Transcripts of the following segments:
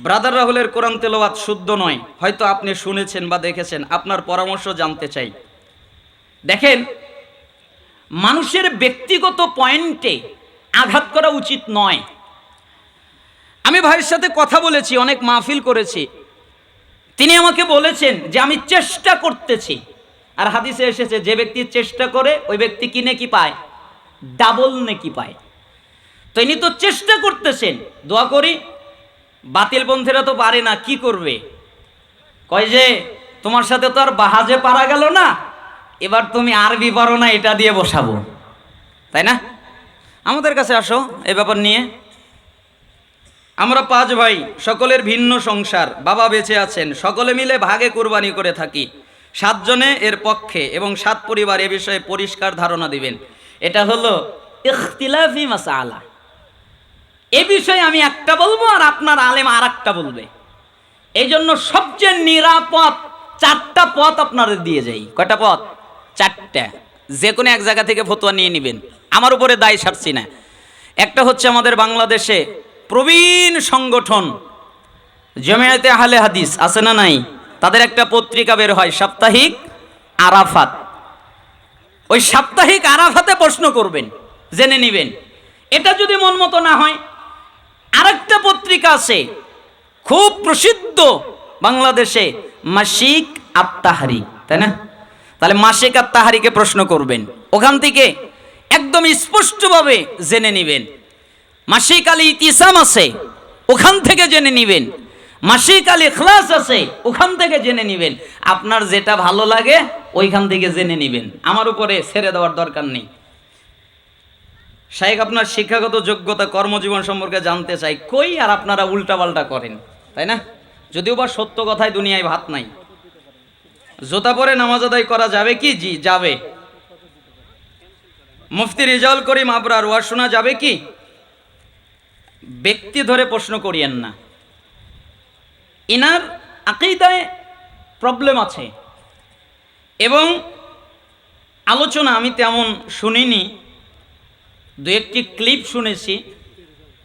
Brother রাহুলের কোরআন তেলাওয়াত শুদ্ধ নয়। হয়তো আপনি শুনেছেন বা দেখেছেন, আপনার পরামর্শ জানতে চাই। দেখেন, মানুষের ব্যক্তিগত পয়েন্টে আঘাত করা উচিত নয়। আমি ভাইয়ের সাথে কথা বলেছি, অনেক মাহফিল করেছি। তিনি আমাকে বলেছেন যে, আমি চেষ্টা করতেছি। আর হাদিসে এসেছে, যে ব্যক্তি চেষ্টা করে, ওই ব্যক্তি কিনে কি পায়? ডাবল নেকি পায়। তো ইনি তো চেষ্টা করতেছেন। দোয়া করি বাতিল পন্থীরা তো পারে না, কি করবে? কয় যে, তোমার সাথে তো আর বাহাজে পারা গেল না, এবার তুমি আরবি পারো না, এটা দিয়ে বসাবো। তাই না? আমাদের কাছে আসো এ ব্যাপার নিয়ে। আমরা পাঁচ ভাই, সকলের ভিন্ন সংসার, বাবা বেঁচে আছেন, সকলে মিলে ভাগে কুরবানি করে থাকি। সাতজনে এর পক্ষে এবং সাত পরিবার এ বিষয়ে পরিষ্কার ধারণা দিবেন। এটা হলো ইখতিলাফি মাসালা। এ বিষয়ে আমি একটা বলব আর আপনার আলেম আর একটা বলবে। এই জন্য সবচেয়ে নিরাপদ চারটা পথ আপনাদের দিয়ে যাই। কয়টা পথ? চারটা। যে কোনো এক জায়গা থেকে ফতোয়া নিয়ে নেবেন। আমার উপরে দায় সারছি না। একটা হচ্ছে আমাদের বাংলাদেশে প্রবীণ সংগঠন, জমিয়াতে আহলে হাদিস, আছে না নাই? তাদের একটা পত্রিকা বের হয়, সাপ্তাহিক আরাফাত। ওই সাপ্তাহিক আরাফাতে প্রশ্ন করবেন, জেনে নেবেন। এটা যদি মন মতো না হয় পত্রিকা আছে। খুব প্রসিদ্ধ বাংলাদেশে মাসিক আত্মাহারি তাই না? তাহলে মাসিক আত্মাহারিকে প্রশ্ন করবেন। ওখান থেকে একদম স্পষ্টভাবে জেনে নেবেন। মাসিক আলী ইতিসাম আছে, ওখান থেকে জেনে নেবেন। মাসিক আলী খ্লাস আছে, ওখান থেকে জেনে নেবেন। আপনার যেটা ভালো লাগে, ওইখান থেকে জেনে নেবেন। আমার উপরে ছেড়ে দেওয়ার দরকার নেই। শাহেক আপনার শিক্ষাগত যোগ্যতা, কর্মজীবন সম্পর্কে জানতে চাই, কই আর আপনারা উল্টাপাল্টা করেন, তাই না? যদিও বা সত্য কথায় দুনিয়ায় ভাত নাই। জোতা পরে নামাজ আদায় করা যাবে কি? জি, যাবে। মুফতি রেজাউল করিম আবরার ওয়াজ শোনা যাবে কি? ব্যক্তি ধরে প্রশ্ন করিয়েন না। ইনার আকিদায় প্রবলেম আছে। এবং আলোচনা আমি তেমন শুনিনি। দু একটি ক্লিপ শুনেছি,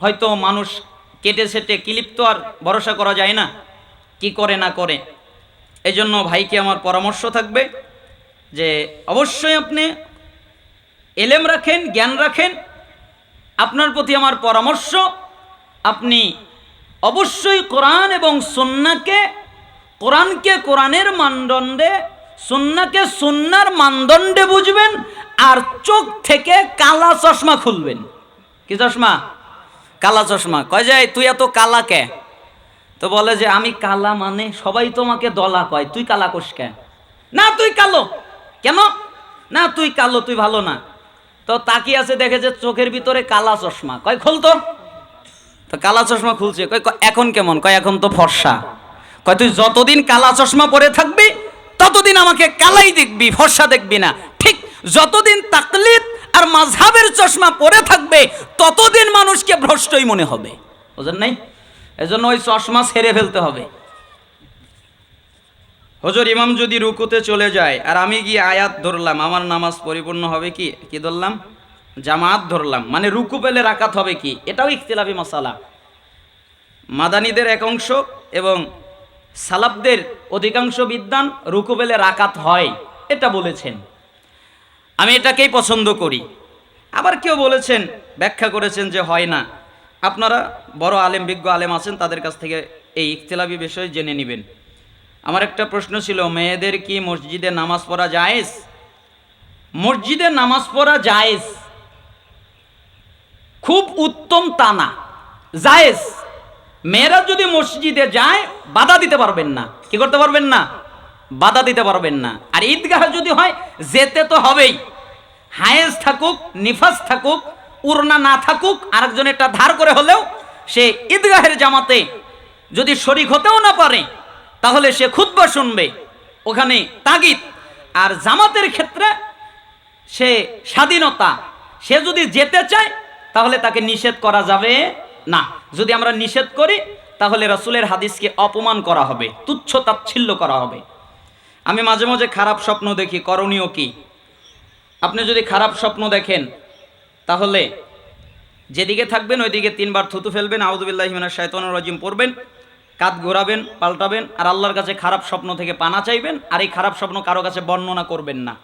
হয়তো মানুষ কেটে সেটে ক্লিপ তো আর ভরসা করা যায় না, কি করে না করে। এই জন্য ভাইকে আমার পরামর্শ থাকবে যে অবশ্যই আপনি এলেম রাখেন, জ্ঞান রাখেন, আপনার প্রতি আমার পরামর্শ, আপনি অবশ্যই কোরআন এবং সন্নাকে কোরআনকে কোরআনের মানদণ্ডে সুন্নাকে সুন্নার মানদণ্ডে বুঝবেন আর চোখ থেকে কালা চশমা খুলবেন। কি চশমা? কালা চশমা। কয় যায় তুই এত কালা কে? তো বলে যে, আমি কালা মানে সবাই তোমাকে দলা কয়। তুই কালা কোষ কে? না, তুই কালো। কেন? না, তুই কালো, তুই ভালো না। তো তাকিয়ে আছে, দেখে যে চোখের ভিতরে কালা চশমা। কয়, খোল তো। কালা চশমা খুলছে। কয়, এখন কেমন? কয়, এখন তো ফর্সা। কয়, তুই যতদিন কালা চশমা পরে থাকবি ততদিন আমাকে কালাই দেখবি, ফর্সা দেখবি না, ঠিক যতদিন তাকলিদ আর মাঝহাবের চশমা পরে থাকবে, ততদিন মানুষকে ভ্রষ্টই মনে হবে। বুঝেন নাই? এজন্য ওই চশমা ছেড়ে ফেলতে হবে। হজর, ইমাম যদি রুকুতে চলে যায়, আর আমি গিয়ে আয়াত ধরলাম, আমার নামাজ পরিপূর্ণ হবে কি? কি ধরলাম? জামাত ধরলাম। মানে রুকু পেলে রাকাত হবে কি? এটাও ইখতিলাফি মশালা। মাদানীদের এক অংশ এবং সালাবদের অধিকাংশ বিদ্যান রুকু পেলে রাকাত হয়, এটা বলেছেন। আমি এটাকেই পছন্দ করি। আবার কেউ বলেছেন, ব্যাখ্যা করেছেন যে হয় না। আপনারা বড় আলেম, বিজ্ঞ আলেম আছেন, তাদের কাছ থেকে এই ইখতিলাফি বিষয় জেনে নেবেন। আমার একটা প্রশ্ন ছিল, মেয়েদের কি মসজিদে নামাজ পড়া জায়েজ? মসজিদে নামাজ পড়া জায়েজ? খুব উত্তম তা না। জায়েজ। মেয়েরা যদি মসজিদে যায়, বাধা দিতে পারবেন না। কি করতে পারবেন না? বাধা দিতে পারবেন না। আর ঈদগাহ যদি হয়, যেতে তো হবেই। হায়েজ থাকুক, নিফাস থাকুক উড়না না থাকুক, আরেকজনেরটা ধার করে হলেও সে ঈদগাহের জামাতে যদি শরিক হতেও না পারে, তাহলে সে খুতবা শুনবে। ওখানে তাগিদ। আর জামাতের ক্ষেত্রে সে স্বাধীনতা। সে যদি যেতে চায়, তাহলে তাকে নিষেধ করা যাবে। না, যদি আমরা নিষেধ করি, তাহলে রসুলের হাদিসকে অপমান করা হবে, তুচ্ছ তাচ্ছিল্য করা হবে। আমি মাঝে মাঝে খারাপ স্বপ্ন দেখি, করণীয় কি? আপনি যদি খারাপ স্বপ্ন দেখেন, তাহলে যেদিকে থাকবেন, ওইদিকে তিনবার থুতু ফেলবেন আউদুবিল্লাহ মিনাশ শাইতানির রাজিম পড়বেন কাত ঘোরাবেন, পাল্টাবেন, আর আল্লাহর কাছে খারাপ স্বপ্ন থেকে পানা চাইবেন, আর এই খারাপ স্বপ্ন কারও কাছে বর্ণনা করবেন না।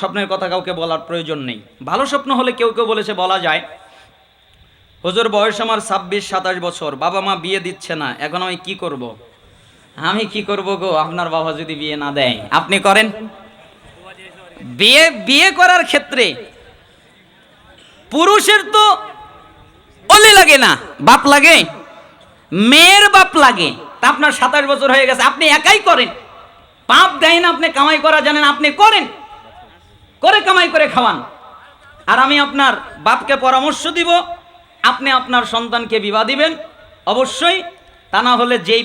স্বপ্নের কথা কাউকে বলার প্রয়োজন নেই। ভালো স্বপ্ন হলে কেউ কেউ বলেছে, বলা যায় হুজুর, বয়স আমার ছাব্বিশ, সাতাশ বছর। বাবা মা বিয়ে দিচ্ছে না, এখন আমি কি করব। আমি কি করব গো? আপনার বাবা যদি বিয়ে না দেয়, আপনি করেন? বিয়ে বিয়ে করার ক্ষেত্রে পুরুষের তো অলি লাগে না, বাপ লাগে, মেয়ের বাপ লাগে। তা আপনার সাতাশ বছর হয়ে গেছে, আপনি একাই করেন। পাপ দেয় না, আপনি কামাই করা জানেন, আপনি করেন। করে কামাই করে খাওয়ান। আর আমি আপনার বাপকে পরামর্শ দিব আপনি আপনার সন্তানকে বিবাহ দিবেন, অবশ্যই। তা না হলে যেই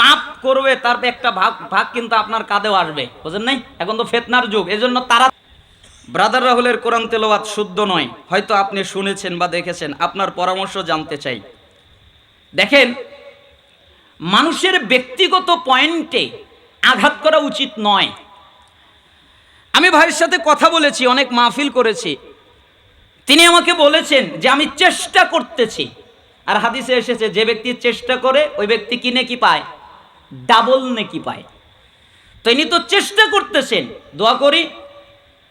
পাপ করবে, তার একটা ভাগ ভাগ কিন্তু আপনার কাঁধেও আসবে, বুঝেন নাই? এখন তো ফেতনার যুগ, এজন্য তারা ব্রাদার রাহুলের কোরআন তেলাওয়াত শুদ্ধ নয়। হয়তো আপনি শুনেছেন বা দেখেছেন, আপনার পরামর্শ জানতে চাই। দেখেন, মানুষের ব্যক্তিগত পয়েন্টে আঘাত করা উচিত নয়। আমি ভাইয়ের সাথে কথা বলেছি, অনেক মাহফিল করেছি। তিনি আমাকে বলেছেন যে আমি চেষ্টা করতেছি। আর হাদিসে এসেছে, যে ব্যক্তি চেষ্টা করে, ওই ব্যক্তি কি নেকি পায়? ডাবল নেকি পায়। তো ইনি তো চেষ্টা করতেছেন। দোয়া করি,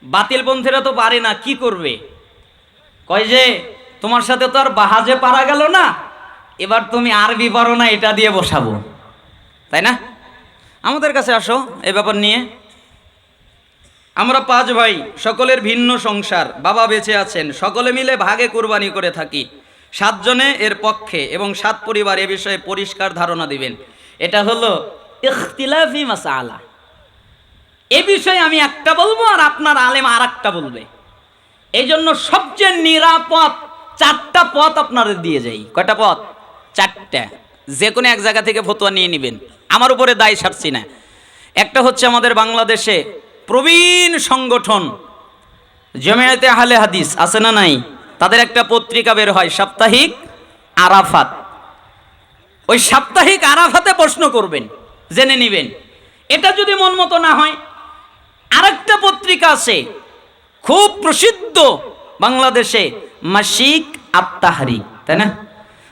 বাতিল পন্থীরা তো পারে না, কি করবে? কয় যে, তোমার সাথে তো আর বাহাজে পারা গেল না, এবার তুমি আরবি পারো না, এটা দিয়ে বসাবো। তাই না? আমাদের কাছে আসো, এ ব্যাপার নিয়ে। আমরা পাঁচ ভাই, সকলের ভিন্ন সংসার, বাবা বেঁচে আছেন, সকলে মিলে ভাগে কুরবানি করে থাকি। সাতজনে এর পক্ষে এবং সাত পরিবার এ বিষয়ে পরিষ্কার ধারণা দিবেন। এটা হলো ইখতিলাফি মাসালা। এ বিষয়ে আমি একটা বলব আর আপনার আলেম আর একটা বলবে। এই জন্য সবচেয়ে নিরাপদ চারটা পথ আপনাদের দিয়ে যাই। কয়টা পথ? চারটা। যে কোনো এক জায়গা থেকে ফতোয়া নিয়ে নেবেন। আমার উপরে দায় সারছি না। একটা হচ্ছে আমাদের বাংলাদেশে প্রবীণ সংগঠন। জমিয়াতে আহলে হাদিস আছে না নাই? তাদের একটা পত্রিকা বের হয়, সাপ্তাহিক আরাফাত। ওই সাপ্তাহিক আরাফাতে প্রশ্ন করবেন, জেনে নেবেন। এটা যদি মন মতো না হয়, আরেকটা পত্রিকা আছে, খুব প্রসিদ্ধ বাংলাদেশে, মাসিক আত্মাহারি তাই না?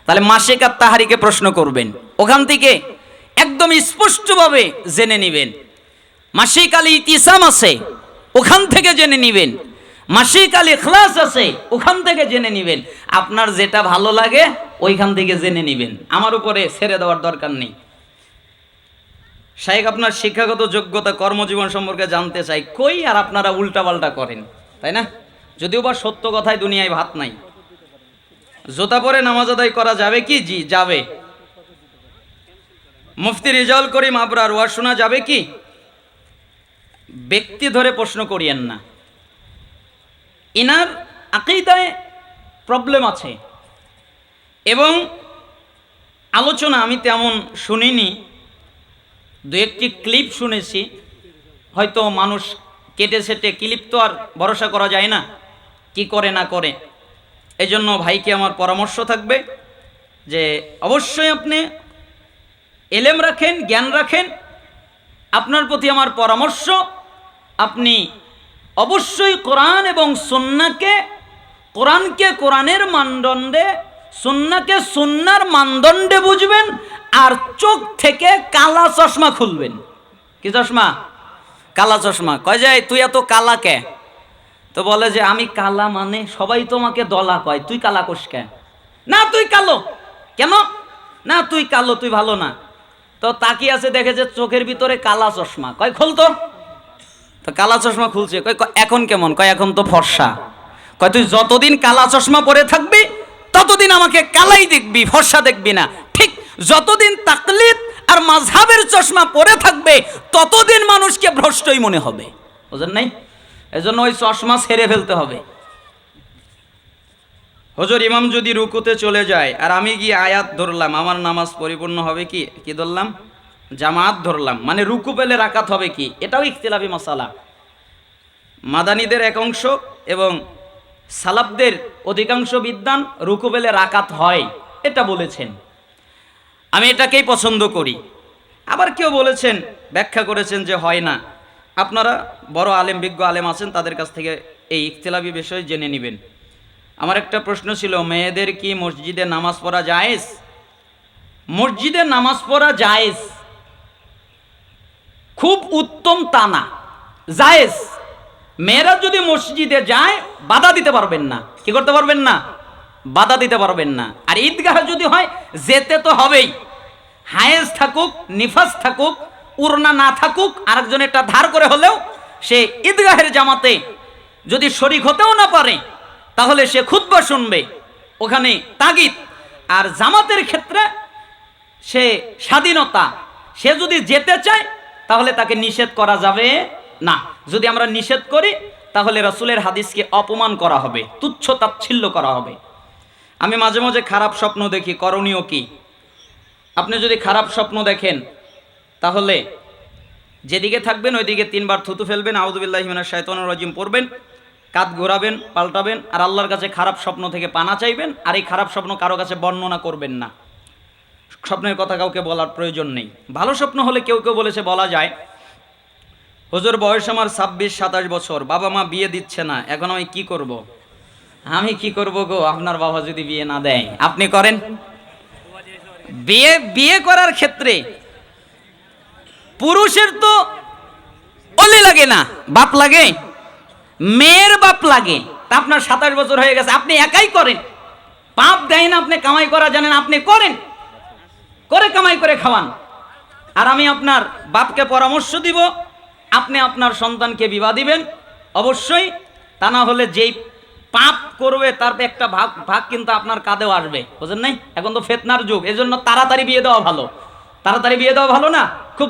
তাহলে মাসিক আত্মাহারিকে প্রশ্ন করবেন। ওখান থেকে একদম স্পষ্টভাবে জেনে নেবেন। মাসিক আলী ইতিসাম আছে, ওখান থেকে জেনে নিবেন। মাসিক আলী খ্লাস আছে, ওখান থেকে জেনে নিবেন। আপনার যেটা ভালো লাগে, ওইখান থেকে জেনে নেবেন। আমার উপরে ছেড়ে দেওয়ার দরকার নেই। শাহেক আপনার শিক্ষাগত যোগ্যতা, কর্মজীবন সম্পর্কে জানতে চাই, কই আর আপনারা উল্টাপাল্টা করেন, তাই না? যদিও বা সত্য কথায় দুনিয়ায় ভাত নাই। জোতা পরে নামাজ আদায় করা যাবে কি? জি, যাবে। মুফতি রিজাউল করিম আবরার, ওয়াজ শোনা যাবে কি? ব্যক্তি ধরে প্রশ্ন করিয়েন না। ইনার আকিদায় প্রবলেম আছে। এবং আলোচনা আমি তেমন শুনিনি। দু একটি ক্লিপ শুনেছি। হয়তো মানুষ কেটে সেটে ক্লিপ তো আর ভরসা করা যায় না, কি করে না করে। এই জন্য ভাইকে আমার পরামর্শ থাকবে যে অবশ্যই আপনি এলেম রাখেন, জ্ঞান রাখেন। আপনার প্রতি আমার পরামর্শ আপনি অবশ্যই কোরআন এবং সন্নাকে, কোরআনকে কোরআনের মানদণ্ডে, সন্নাকে সন্ন্যার মানদণ্ডে বুঝবেন আর চোখ থেকে কালা চশমা খুলবেন। কি চশমা? কালা চশমা। কয় যায় তুই এত কালা কে? তো বলে যে, আমি কালা মানে সবাই তোমাকে দলা কয়। তুই কালা কোষ কে? না, তুই কালো। কেন? না, তুই কালো, তুই ভালো না। তো তাকিয়ে আছে, দেখে যে চোখের ভিতরে কালা চশমা। কয় খুলতো তো কালা চশমা খুলছে। কয় এখন কেমন? কয়, এখন তো ফর্সা। কয়, তুই যতদিন কালা চশমা পরে থাকবি, ততদিন আমাকে কালাই দেখবি, ফর্সা দেখবি না। ঠিক যতদিন তাকলিদ আর মাঝহাবের চশমা পরে থাকবে, ততদিন মানুষকে ভ্রষ্টই মনে হবে। বুঝেন নাই? এজন্য ওই চশমা ছেড়ে ফেলতে হবে। হজর, ইমাম যদি রুকুতে চলে যায়, আর আমি গিয়ে আয়াত ধরলাম, আমার নামাজ পরিপূর্ণ হবে কি? কি ধরলাম? জামাত ধরলাম। মানে রুকু পেলে রাকাত হবে কি? এটাও ইখতিলাফি মশালা। মাদানীদের এক অংশ এবং সালাবদের অধিকাংশ বিদ্যান রুকু পেলে রাকাত হয়। এটা বলেছেন। আমি এটাকেই পছন্দ করি। আবার কেউ বলেছেন, ব্যাখ্যা করেছেন যে হয় না। আপনারা বড় আলেম, বিজ্ঞ আলেম আছেন, তাদের কাছ থেকে এই ইখতিলাফি বিষয় জেনে নেবেন। আমার একটা প্রশ্ন ছিল, মেয়েদের কি মসজিদে নামাজ পড়া জায়েজ? মসজিদে নামাজ পড়া জায়েজ? খুব উত্তম তা না জায়েজ। মেয়েরা যদি মসজিদে যায়, বাধা দিতে পারবেন না। কি করতে পারবেন না? বাধা দিতে পারবেন না। আর ঈদগাহ যদি হয়, যেতে তো হবেই। হায়েজ থাকুক নিফাস থাকুক উড়না না থাকুক, আরেকজন একটা ধার করে হলেও সে ঈদগাহের জামাতে যদি শরিক হতেও না পারে, তাহলে সে খুতবা শুনবে। ওখানে তাগিদ। আর জামাতের ক্ষেত্রে সে স্বাধীনতা। সে যদি যেতে চায় তাহলে তাকে নিষেধ করা যাবে না। যদি আমরা নিষেধ করি, তাহলে রসুলের হাদিসকে অপমান করা হবে, তুচ্ছ তাচ্ছিল্য করা হবে। আমি মাঝে মাঝে খারাপ স্বপ্ন দেখি, করণীয় কি? আপনি যদি খারাপ স্বপ্ন দেখেন, তাহলে যেদিকে থাকবেন, ওইদিকে তিনবার থুতু ফেলবেন আউদুবিল্লাহ মিনাশ শাইতানির রাজিম পড়বেন কাত ঘোরাবেন, পাল্টাবেন, আর আল্লাহর কাছে খারাপ স্বপ্ন থেকে পানা চাইবেন, আর এই খারাপ স্বপ্ন কারও কাছে বর্ণনা করবেন না। স্বপ্নের কথা কাউকে বলার প্রয়োজন নেই। ভালো স্বপ্ন হলে কেউ কেউ বলেছে বলা যায়, হুজুর, বয়স আমার ছাব্বিশ, সাতাশ বছর, বাবা মা বিয়ে দিচ্ছে না, এখন আমি কি করব। আমি কি করব গো? আপনার বাবা যদি বিয়ে না দেয়, আপনি করেন। বিয়ে বিয়ে করার ক্ষেত্রে পুরুষের তো অলি লাগে না, বাপ লাগে, মেয়ের বাপ লাগে। তা আপনার সাতাশ বছর হয়ে গেছে, আপনি একাই করেন। পাপ দেয় না, আপনি কামাই করা জানেন, আপনি করেন। করে কামাই করে খাওয়ান। আর আমি আপনার বাপকে পরামর্শ দিব, আপনি আপনার সন্তানকে বিবাহ দিবেন। অবশ্যই, তা না হলে যেই পাপ করবে, তার একটা ভাগ ভাগ কিন্তু আপনার কাঁধেও আসবে। বুঝেন নাই? এখন তো ফেতনার যুগ, এজন্য তাড়াতাড়ি বিয়ে দেওয়া ভালো। তাড়াতাড়ি বিয়ে দেওয়া ভালো না? খুব